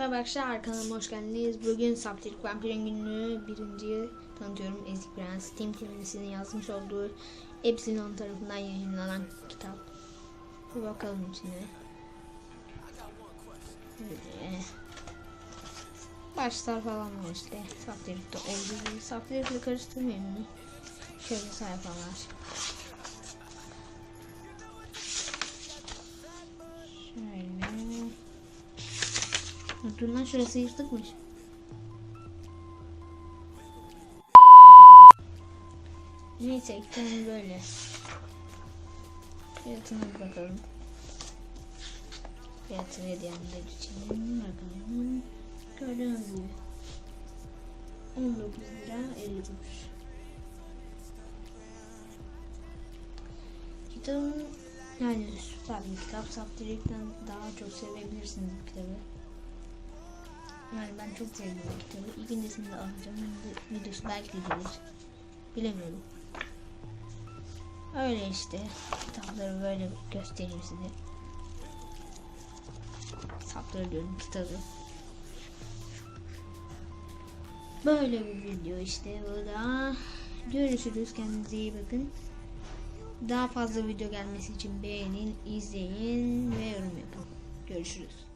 Merhaba arkadaşlar kanalıma hoş geldiniz. Bugün Saptirik Vampirin günlüğü birinciyi tanıtıyorum. Ezik Prens, Tim Clancy'nin yazmış olduğu Epsilon tarafından yayınlanan kitap. Bir bakalım içine. Böyle. Başlar falan var işte. Saptirik'te olduğu gibi. Saptirik'le karıştırmayayım mı? Şöyle sayfalar. Dur lan şurası yırtıkmış. Neyse iki böyle. Fiyatına bir bakalım. Fiyatı hediyenler için bakalım. Gördüğünüz gibi. 19 lira 50 kuruş. Kitabın yani süper bir kitap. Saptirik'ten daha çok sevebilirsiniz bu kitabı. Yani ben çok sevdim bu kitabı. İkincisini de alacağım. Videosu belki de gelir. Bilemiyorum. Öyle işte. Kitapları böyle göstereyim size. Kitapları diyorum kitabı. Böyle bir video işte bu da. Görüşürüz. Kendinize iyi bakın. Daha fazla video gelmesi için beğenin, izleyin ve yorum yapın. Görüşürüz.